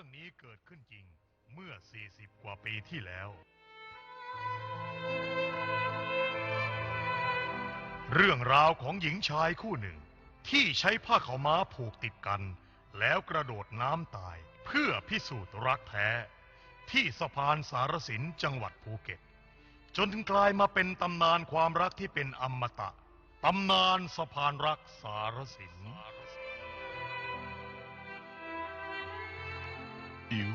รื่องนี้เกิดขึ้นจริงเมื่อ 40 กว่าปีที่แล้ว เรื่องราวของหญิงชายคู่หนึ่ง ที่ใช้ผ้าขาวม้าผูกติดกัน แล้วกระโดดน้ำตาย เพื่อพิสูจน์รักแท้ ที่สะพานสารสินจังหวัดภูเก็ต จนถึงกลายมาเป็นตำนานความรักที่เป็นอมตะตำนานสะพานรักสารสิน อิว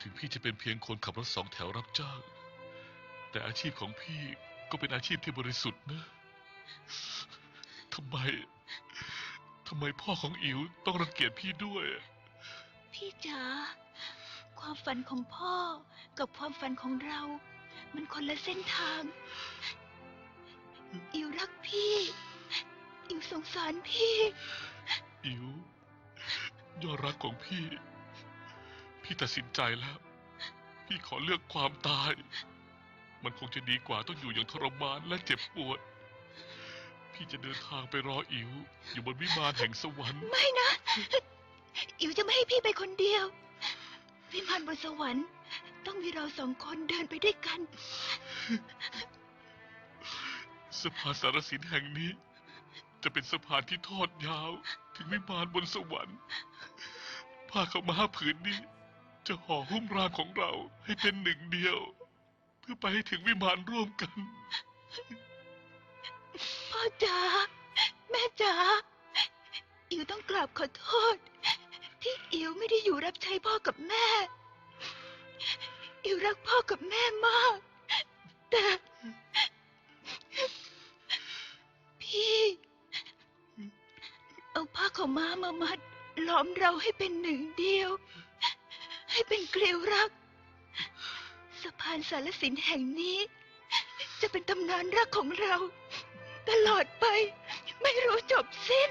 ถึงพี่จะเป็นเพียงคนขับรถสองแถวรับจ้าง แต่อาชีพของพี่ก็เป็นอาชีพที่บริสุทธิ์นะทำไมทำไมพ่อของอิวต้องรังเกียจพี่ด้วย พี่จ๋าความฝันของพ่อกับความฝันของเรา มันคนละเส้นทาง อิวรักพี่ อิวสงสารพี่ อิวยอดรักของพี่ พี่ตัดสินใจแล้ว พี่ขอเลือกความตาย มันคงจะดีกว่าต้องอยู่อย่างทรมานและเจ็บปวด พี่จะเดินทางไปรออิวอยู่บนวิมานแห่งสวรรค์ ไม่นะ อิวจะไม่ให้พี่ไปคนเดียว วิมานบนสวรรค์ ต้องมีเราสองคนเดินไปด้วยกันสะพานสารสินแห่งนี้ จะเป็นสะพานที่ทอดยาว ถึงวิมานบนสวรรค์ผ้าขาวม้าผืนนี้ จะห่อหุ้มร่างของเราให้เป็นหนึ่งเดียว เพื่อไปให้ถึงวิมานร่วมกัน พ่อจ๋าแม่จ๋าอิวต้องกราบขอโทษ ที่อิวไม่ได้อยู่รับใช้พ่อกับแม่ อิวรักพ่อกับแม่มาก แต่ พี่ เอาผ้าขาวม้ามามัดล้อมเราให้เป็นหนึ่งเดียว ให้เป็นเกลียวรัก สะพานสารสินแห่งนี้ จะเป็นตำนานรักของเรา ตลอดไป ไม่รู้จบสิ้น